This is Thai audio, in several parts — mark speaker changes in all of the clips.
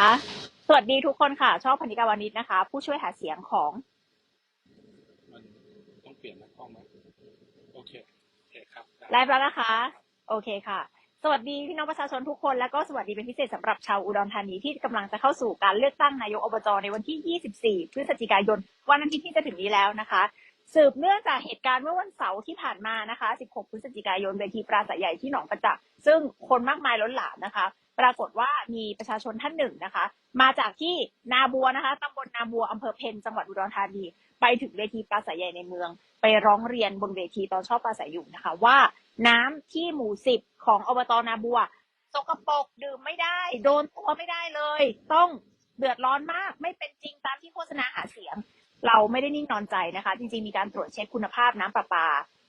Speaker 1: คะสวัสดีทุกคนค่ะ ชอบพนิกาวานิชนะคะ ผู้ช่วยหาเสียงของ
Speaker 2: มันต้องเปลี่ยนนะกล้องไหมโอเคโอเคครับด้
Speaker 1: ไลฟ์แล้วนะคะ โอเคค่ะ สวัสดีพี่น้องประชาชนทุกคนแล้วก็สวัสดีเป็นพิเศษสำหรับชาวอุดรธานีที่กำลังจะเข้าสู่การเลือกตั้งนายกอบจในวันที่ 24 พฤศจิกายน วันอาทิตย์ที่จะถึงนี้แล้วนะคะสืบเนื่องจากเหตุการณ์เมื่อวันเสาร์ที่ผ่านมานะคะ 16 พฤศจิกายนเวทีปราศัยใหญ่ที่หนองประจักษ์ซึ่งคนมากมายล้นหลามนะคะ ปรากฏว่ามีประชาชนท่านหนึ่งนะคะ มาจากที่นาบัวนะคะตำบลนาบัวอำเภอเพนจังหวัดอุดรธานีไปถึงเวทีปราศัยใหญ่ในเมือง ไปร้องเรียนบนเวทีตอนชอบปราศัยอยู่นะคะ ว่าน้ำที่หมู่สิบของอบตนาบัวสกปรกดื่มไม่ได้ โดนตัวไม่ได้เลย ต้องเดือดร้อนมากไม่เป็นจริงตามที่โฆษณาหาเสียง เราไม่ได้นิ่งนอนใจนะคะ จริงๆมีการตรวจเช็คคุณภาพน้ำประปา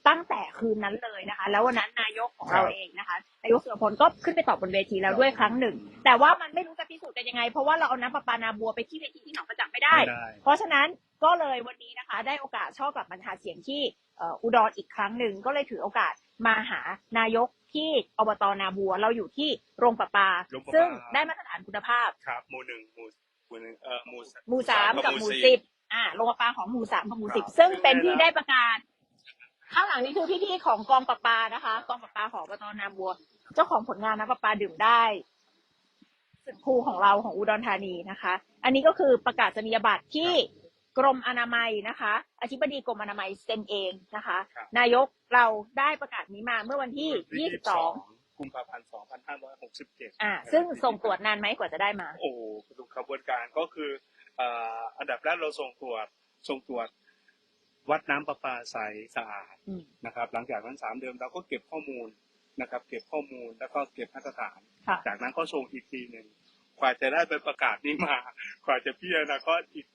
Speaker 1: ตั้งแต่คืนนั้นเลยนะคะ แล้ววันนั้นนายกของเราเองนะคะนายกสุรพลก็ขึ้นไปตอบบนเวทีแล้วด้วยครั้งหนึ่ง แต่ว่ามันไม่รู้จะพิสูจน์กันยังไง เพราะว่าเราเอาน้ำประปานาบัวไปที่เวทีที่หนองประจักษ์ไม่ได้
Speaker 2: ไม่ได้
Speaker 1: เพราะฉะนั้นก็เลยวันนี้นะคะ ได้โอกาสชอบกลับมาหาเสียงที่เอ่ออุดรอีกครั้งหนึ่งก็เลยถือโอกาสมาหานายกที่อบตนาบัวเราอยู่ที่โรงประปา
Speaker 2: โรงประปา
Speaker 1: ซึ่งได้มาตรฐานคุณภาพ
Speaker 2: ครับหมู่หนึ่งหมู่หมู่หนึ่งเอ่อหมู่
Speaker 1: หมู่สามกับหมู่สิบอ่าโรงประปาของหมู่สามกับหมู่สิบ
Speaker 2: ครับ
Speaker 1: ซึ่งเป็นที่ได้ประกาศ ข้างหลังนี้คือพี่ๆของกองประปานะคะ กองประปาของอบตนาบัว เจ้าของผลงานน้ำประปาดื่มได้สุดคูของเราของอุดรธานีนะคะ อันนี้ก็คือประกาศนียบัตรที่กรมอนามัยนะคะ อธิบดีกรมอนามัยเซ็นเองนะคะ
Speaker 2: ครับ
Speaker 1: นายกเราได้ประกาศนี้มาเมื่อวันที่ 22
Speaker 2: กุมภาพันธ์2567
Speaker 1: อ่า ซึ่งส่งตรวจนานไหมกว่าจะได้มา
Speaker 2: โอ้โหดูขบวนการก็คือเอ่ออันดับแรกเราส่งตรวจส่งตรวจ วัดน้ำประปาใสสะอาด
Speaker 1: อืม
Speaker 2: นะครับ หลังจากนั้นสามเดือนเราก็เก็บข้อมูลนะครับ เก็บข้อมูลแล้วก็เก็บมาตรฐาน
Speaker 1: ค่ะ
Speaker 2: จากนั้นก็ส่งอีกทีหนึ่งกว่าจะได้ไปประกาศนี้มา กว่าจะพิจารณาก็อีก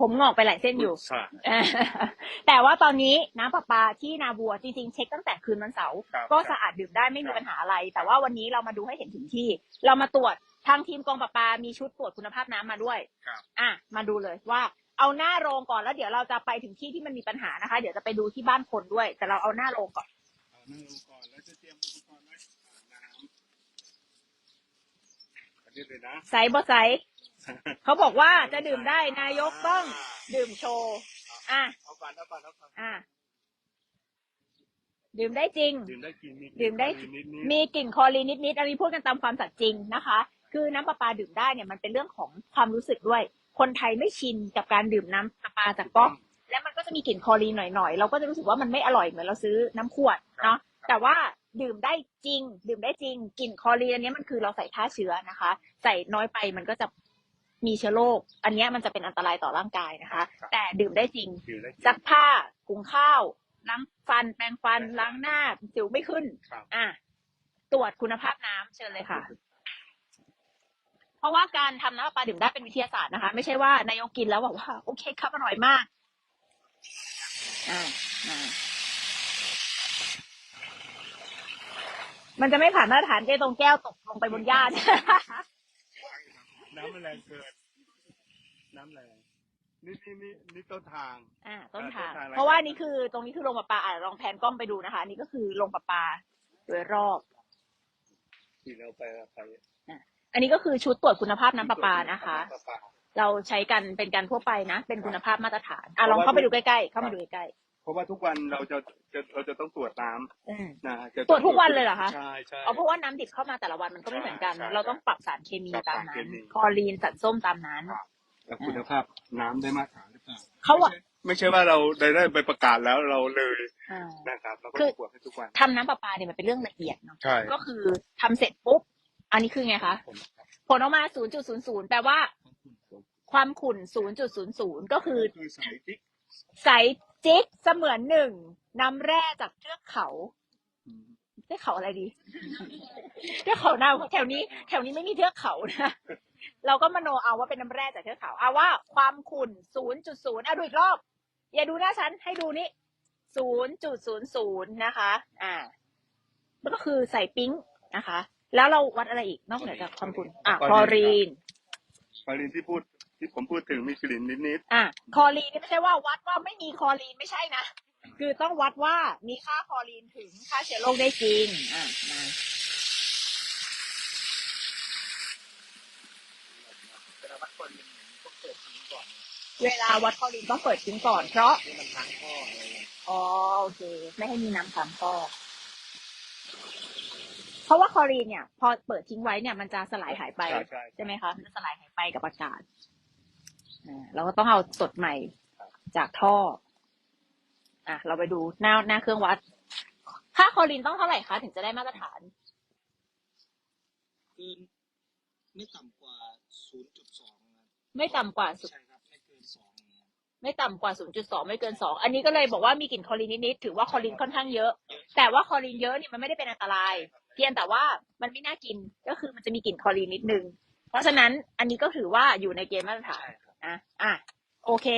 Speaker 1: ผมงอกไปหลายเส้นอยู่
Speaker 2: ใช่
Speaker 1: แต่ว่าตอนนี้น้ำประปาที่นาบัวจริงๆเช็คตั้งแต่คืนวันเสาร์
Speaker 2: ครับ
Speaker 1: ก็สะอาดดื่มได้ไม่มี
Speaker 2: ครับ
Speaker 1: ปัญหาอะไร แต่ว่าวันนี้เรามาดูให้เห็นถึงที่ เรามาตรวจทางทีมกองประปามีชุดตรวจคุณภาพน้ำมาด้วย
Speaker 2: ครับ
Speaker 1: อะ มาดูเลยว่า เอาหน้าโรงก่อนแล้วเดี๋ยวเราจะไปถึงที่ที่มันมีปัญหานะคะ เดี๋ยวจะไปดูที่บ้านคนด้วย แต่เราเอาหน้าโรงก่อน
Speaker 2: เอานั่งลงก่อนแล้วจะเตรียมอุปกรณ์ไว้อาบน้ำอันนี้เลยนะ
Speaker 1: ไซส์บอไซส์เขาบอกว่าจะดื่มได้นายกต้องดื่มโชว์อะ
Speaker 2: เอาปันเอาปันเอาปัน
Speaker 1: อะดื่มได้จริง
Speaker 2: ดื่มได้กินมี
Speaker 1: ดื่มได้
Speaker 2: นิดนิด
Speaker 1: มีกลิ่นคลอรีนนิดๆอันนี้พูดกันตามความสัตย์จริงนะคะ คือน้ำประปาดื่มได้เนี่ยมันเป็นเรื่องของความรู้สึกด้วย คนไทยไม่ชินกับการดื่มน้ำประปาจากก๊อกและมันก็จะมีกลิ่นคลอรีนหน่อยๆ เราก็จะรู้สึกว่ามันไม่อร่อยเหมือนเราซื้อน้ำขวดเนาะแต่ว่าดื่มได้จริง ดื่มได้จริงกลิ่นคลอรีนอันนี้มันคือเราใส่ฆ่าเชื้อนะคะ ใส่น้อยไปมันก็จะมีเชื้อโรคอันนี้มันจะเป็นอันตรายต่อร่างกายนะคะ แต่ดื่มได้จริง
Speaker 2: ดื่มได้กิน
Speaker 1: ซักผ้าหุงข้าวล้างฟันแปรงฟันล้างหน้าสิวไม่ขึ้น
Speaker 2: ครับ
Speaker 1: อะตรวจคุณภาพน้ำเชิญเลยค่ะเพ ราะว่าการทำน้ำประปาดื่มได้เป็นวิทยาศาสตร์นะคะ ไม่ใช่ว่านายกกินแล้วบอกว่าโอเคครับอร่อยมากอ่าอ่ามันจะไม่ผ่านมาตรฐานเจตรงแก้วตกลงไปบนหญ้า
Speaker 2: น้ำมันแรงเกิน น้ำแรงนี่นี่นี่นี่ต้นทาง
Speaker 1: อ่า ต้นทาง
Speaker 2: ต้นทางอะไร
Speaker 1: เพราะว่านี่คือตรงนี้คือโรงประปาอะลองแพนกล้องไปดูนะคะ นี่ก็คือโรงประปาโดยรอบ
Speaker 2: ที่เราไปไป
Speaker 1: อันนี้ก็คือชุดตรวจคุณภาพน้ำประปานะคะำ
Speaker 2: ประปา
Speaker 1: เราใช้กันเป็นการทั่วไปนะ เป็นคุณภาพมาตรฐานอะลองเข้าไปดูใกล้ๆเข้ามาดูใกล้
Speaker 2: เพราะว่าทุกวันเราจะจะเราจะต้องตรวจน้
Speaker 1: ๆอืมำ
Speaker 2: นะจะ
Speaker 1: ตรวจทุกวันเลยเหรอคะ
Speaker 2: ใช่ใช่
Speaker 1: เอาเพราะว่าน้ำดิบเข้ามาแต่ละวันมันก็ไม่เหมือนกัน
Speaker 2: ใช่ใช่
Speaker 1: เราต้องปรับสารเคมี
Speaker 2: ปรับ
Speaker 1: ตาม
Speaker 2: สาร
Speaker 1: นั้
Speaker 2: เคนมี
Speaker 1: คลอรีนสัตว์ส้มตามนั้น
Speaker 2: แล้วคุณภาพน้ำได้มาตรฐานหรือเปล่า
Speaker 1: เขาอะ
Speaker 2: ไม่ใช่ไม่ใช่ว่าเราได้ได้ไปประกาศแล้วเราเลย
Speaker 1: อ่า
Speaker 2: นะครับเราก็
Speaker 1: คือ
Speaker 2: ตรวจให้ทุกวัน
Speaker 1: ทำน้ำประปาเนี่ยมันเป็นเรื่องละเอียดเนาะ
Speaker 2: ใช่
Speaker 1: ก็คือทำเสร็จปุ๊บ อันนี้คือไงคะ
Speaker 2: ผม
Speaker 1: ผลออกมา 0.00 แปลว่า ความขุ่น 0.00 ก็คือ
Speaker 2: คือสายติ๊ก
Speaker 1: ใสจิ๊กเสมือนหนึ่งน้ำแร่จากเทือกเขาเทือกเขาอะไรดีเทือกเขาหน้าแถวนี้ แถวนี้ไม่มีเทือกเขานะเราก็มโนเอาว่าเป็นน้ำแร่จากเทือกเขาเอาว่าความขุ่น 0.0อะดูอีกรอบ อย่าดูหน้าฉันให้ดูนี่0.00 นะคะ อ่าแล้วก็คือใส่ปิ๊งนะคะ แล้วเราวัดอะไรอีกนอกเหนือจากความดนอะคอรีน
Speaker 2: คอรีนที่พูดที่ผมพูดถึงมีกลิ่นนิดๆ
Speaker 1: อะคอรีนไม่ใช่ว่าวัดว่าไม่มีคอรีนไม่ใช่นะคือต้องวัดว่ามีค่าคอรีนถึงค่าเชื้อโรคได้จริงอะมาเวลาวัดคอรีนต้องเปิดทิ้งก่อนเพราะ
Speaker 3: อ๋อ
Speaker 1: โอเค ไม่ให้มีน้ำสามก่อ เพราะว่าคลอรีนเนี่ย พอเปิดทิ้งไว้เนี่ยมันจะสลายหายไป
Speaker 2: ใช่ใช่
Speaker 1: ใช่ไหมคะมันจะสลายหายไปกับอากาศอ่าเราก็ต้องเอาสดใหม่จากท่อ อะ เราไปดูหน้าหน้าเครื่องวัด ค่าคลอรีนต้องเท่าไหร่คะถึงจะได้มาตรฐาน
Speaker 3: เกินไม่ต่ำกว่า 0.2ครับ
Speaker 1: ไม่ต่ำกว่าสุด
Speaker 3: ใช่ครับ ไม่เกิน2ครับ
Speaker 1: ไม่ต่ำกว่า 0.2 ไม่เกิน 2 อันนี้ก็เลยบอกว่ามีกลิ่นคลอรีนนิดๆ ถือว่าคลอรีนค่อนข้างเยอะ แต่ว่าคลอรีนเยอะเนี่ยมันไม่ได้เป็นอันตราย เพียงแต่ว่ามันไม่น่ากินก็คือมันจะมีกลิ่นคลอรีนนิดนึง เพราะฉะนั้นอันนี้ก็ถือว่าอยู่ในเกณฑ์มาตรฐาน
Speaker 3: ใช่ครับ
Speaker 1: อะอะโอเค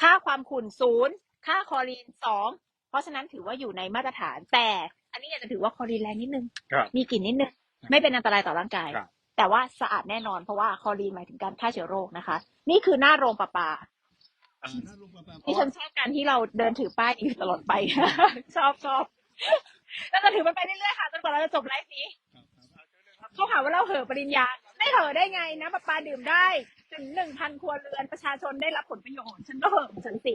Speaker 1: ค่าความขุ่นศูนย์ค่าคลอรีนสองเพราะฉะนั้นถือว่าอยู่ในมาตรฐาน แต่อันนี้อาจจะถือว่าคลอรีนแรงนิดนึง
Speaker 2: ครับ
Speaker 1: มีกลิ่นนิดนึง ไม่เป็นอันตรายต่อร่างกาย
Speaker 2: ครับ
Speaker 1: แต่ว่าสะอาดแน่นอนเพราะว่าคลอรีนหมายถึงการฆ่าเชื้อโรคนะคะ นี่คือหน้าโรงประปา
Speaker 3: อ่าถ้าลงมาแบบ
Speaker 1: ที่ฉันชอบการที่เราเดินถือป้ายนี้อยู่ตลอดไปชอบชอบ แล้วก็ถือมันไปเรื่อยๆค่ะจนกว่าเราจะจบไลฟ์นี้
Speaker 3: ครับครับ
Speaker 1: เขาหาว่าเราเห่อะปริญญา ไม่เห่อะได้ไงนะประปาดื่มได้ ถึงหนึ่งพันครัวเรือนประชาชนได้รับผลประโยชน์ ฉันก็เห่อะของฉันสิ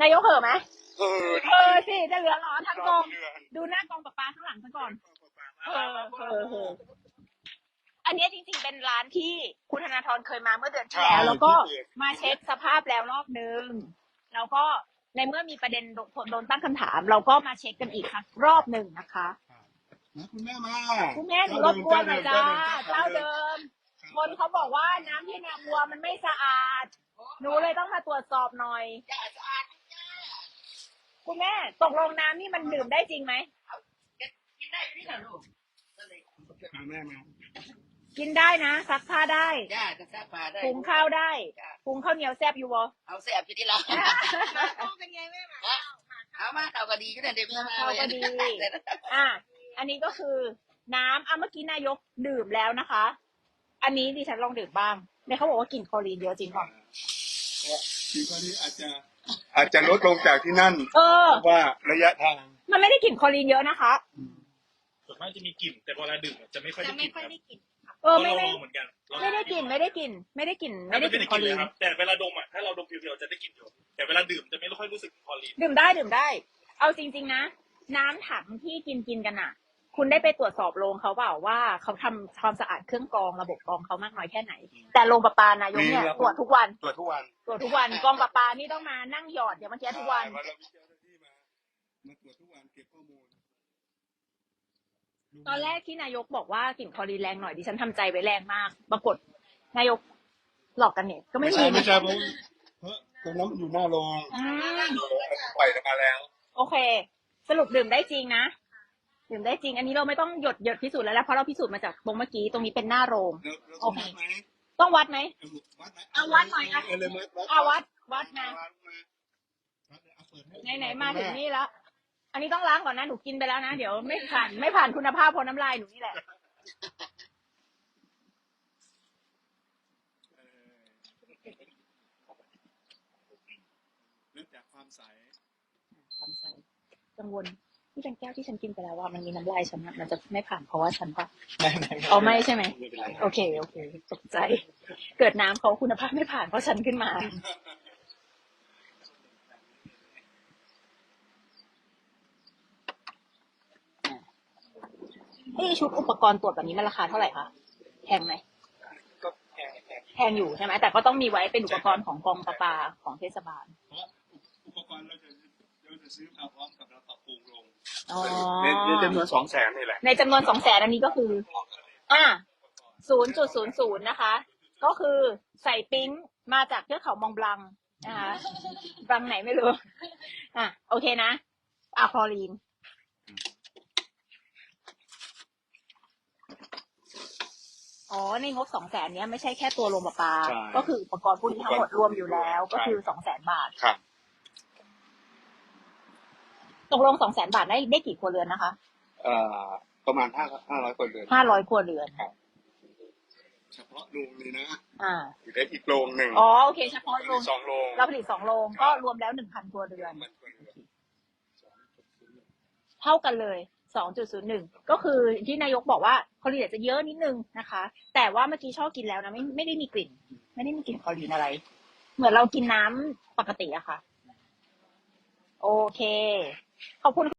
Speaker 1: นายกเห่อะไหม
Speaker 2: เออ
Speaker 1: เออสิจะเหลือเหรอทั้งกอง
Speaker 2: เดือน
Speaker 1: ดูหน้ากองประปาข้างหลังซะก่อนเออเออเอออันเนี้ยจริงๆ เป็นร้านที่คุณธนาธรเคยมาเมื่อเดือนที่แล้ว แล้วก็มาเช็คสภาพแล้วรอบนึง แล้วก็ ในเมื่อมีประเด็นโดนโดนตั้งคำถาม เราก็มาเช็คกันอีกครั้งรอบหนึ่งนะคะ
Speaker 3: นะคุณแม่มา
Speaker 1: คุณแม่หนูรบกวนหน่อยจ้าเจ้าเดิม คนเขาบอกว่าน้ำที่นาบัวมันไม่สะอาด หนูเลยต้องมาตรวจสอบหน่อยคุณแม่ตกลงน้ำนี่มันดื่มได้จริงไหม
Speaker 3: มาแม่มา
Speaker 1: กินได้นะซักผ้าได้
Speaker 4: จ้าจะทราบมาได้
Speaker 1: หุงข้าวได้หุงข้าวเหนียวแซ่บอยู่บ่
Speaker 4: เอาแสบอยู่ที่เราเอามาเขาก็ดีก็ได้เดี๋ยวแม่มา
Speaker 1: ข้าวก็ดี อะ อันนี้ก็คือน้ำอะเมื่อกี้นายกดื่มแล้วนะคะ อันนี้ดิฉันลองดื่มบ้างเนี่ยเขาบอกว่ากลิ่นคลอรีนเยอะจริงป่ะ
Speaker 3: ทีก็นี้อาจจะ
Speaker 2: อาจจะลดลงจากที่นั่น
Speaker 1: เออ
Speaker 2: เพราะว่าระยะทาง
Speaker 1: มันไม่ได้กลิ่นคลอรีนเยอะนะคะ
Speaker 5: ส่วนมากจะมีกลิ่น แต่เวลาดื่มจะไม่ค่อยได้กลิ่นครับ
Speaker 1: เออ
Speaker 5: เรา
Speaker 1: ไม่
Speaker 5: ล
Speaker 1: ไม่
Speaker 5: องเหมือนกันเรา
Speaker 1: ไม่ได้กลิ่นไม่ได้กลิ่นไม่ได้กลิ่น
Speaker 5: ถ้า
Speaker 1: ไม่
Speaker 5: ไม่
Speaker 1: ได้ก
Speaker 5: เป็น
Speaker 1: ลิ่นคลอรีน
Speaker 5: กลิ่นเลยครับ แต่เวลาดมอะถ้าเราดมเพียวๆจะได้กลิ่นอยู่ แต่เวลาดื่มจะไม่ค่อยรู้สึกคอลีน
Speaker 1: ดื่มได้ดื่มได้ เอาจริง ๆ นะ น้ำถังที่กินกินกันอะ คุณได้ไปตรวจสอบโรงเขาเปล่าว่าเขาทำความสะอาดเครื่องกรองระบบกรองเขามากน้อยแค่ไหน แต่โรงประปานายกเนี่ย
Speaker 2: มีครับ
Speaker 1: ตรวจทุกวัน
Speaker 2: ตรวจทุกวัน
Speaker 1: ตรวจทุกวันกองประปานี่ต้องมานั่งหยอดอย่างเมื่อกี้ทุกวัน
Speaker 2: เรามีเจ้าหน้าที่มา
Speaker 3: มาตรวจทุกวันเก็บข้อมูล
Speaker 1: ตอนแรกที่นายกบอกว่ากลิ่นคลอรีนแรงหน่อยดิฉันทำใจไว้แรงมาก ปรากฏนายกหลอกกันเนี่ยก็ไม่
Speaker 3: ไม่
Speaker 1: มี
Speaker 3: ใช่ไม่
Speaker 1: นะ
Speaker 3: ใช่เพราะเพราะตรงนั้นมันอยู่หน้าโรง
Speaker 1: อืม
Speaker 2: ปล่อยมาแล้ว
Speaker 1: โอเค สรุปดื่มได้จริงนะ ดื่มได้จริง อันนี้เราไม่ต้องหยดหยดพิสูจน์แล้วแหละเพราะเราพิสูจน์มาจากตรงเมื่อกี้ตรงนี้เป็นหน้าโรง
Speaker 3: เราเราต้องวัดไหม
Speaker 1: ต้องวัดไหม
Speaker 3: วัดไหม
Speaker 1: เอาวัดหน่อยนะ
Speaker 3: เเลยวัดวัด
Speaker 1: อาวัดวัดนะ
Speaker 3: วัดเอาเปิดให้
Speaker 1: ไหนๆมาถึงนี่แล้ว อันนี้ต้องล้างก่อนนะหนูกินไปแล้วนะ เดี๋ยวไม่ผ่านไม่ผ่านคุณภาพเพราะน้ำลายหนูนี่แหละ
Speaker 3: เออเริ่มจากความใส
Speaker 1: สงสัยกังวลที่เป็นแก้วที่ฉันกินไปแล้วว่ามันมีน้ำลายฉันอะมันจะไม่ผ่านเพราะว่าฉันปะ
Speaker 3: ไม่ไม่
Speaker 1: เอาไม่ใช่ไหม
Speaker 3: ไม่เป็นไร
Speaker 1: โอเค โอเค ตกใจ เกิดน้ำเขาคุณภาพไม่ผ่านเพราะฉันขึ้นมา เอ้ชุดอุปกรณ์ตรวจแบบนี้มันราคาเท่าไหร่คะแพงไหม
Speaker 3: ก็แพงแพง
Speaker 1: แพงอยู่ใช่ไหมแต่ก็ต้องมีไว้เป็นอุปกรณ์ของกองประปาของเทศบาล
Speaker 3: เพราะอุปกรณ์เราจะเราจะซื้อมาพร้อมกับเราปรับปรุงลง
Speaker 1: อ๋อ
Speaker 2: ในในจำนวนสองแสนนี่แหละ
Speaker 1: ในจำนวนสองแสนอันนี้ก็คือ อ่าศูนย์จุดศูนย์ศูนย์นะคะ ก็คือใส่ปิ๊งมาจากเทือกเขามองบลังนะคะบลังไหนไม่รู้ อะโอเคนะอะคลอรีน อ๋อ ในงบสองแสนเนี้ยไม่ใช่แค่ตัวโรงประปา
Speaker 2: ใช่
Speaker 1: ก็คืออุปกรณ์พวกนี้ทั้งหมดรวมอยู่แล้ว ก็คือสองแสนบาท
Speaker 2: ครับ
Speaker 1: ตกลงสองแสนบาทได้ได้กี่ครัวเรือนนะคะ
Speaker 2: เอ่อประมาณห้าห้าร้อยคนเดือน
Speaker 1: ห้าร้อยครัวเรือน
Speaker 3: เฉพาะโรงเลยนะ
Speaker 1: อ่า
Speaker 2: อยู่ได้อีกโรงหนึ่ง
Speaker 1: อ๋อ โอเค เฉพาะโรง
Speaker 2: สองโรง
Speaker 1: เราผลิตสองโรงก็รวมแล้วหนึ่งพันครัวเรือน
Speaker 3: มันคนเดียว
Speaker 1: เท่ากันเลย 2.01 ก็คือที่นายกบอกว่าคอลีนอาจจะเยอะนิดนึงนะคะ แต่ว่าเมื่อกี้ชอบกินแล้วนะไม่ไม่ได้มีกลิ่น ไม่ได้มีกลิ่นคอลีนอะไร เหมือนเรากินน้ำปกติอะค่ะ โอเค ขอบคุณ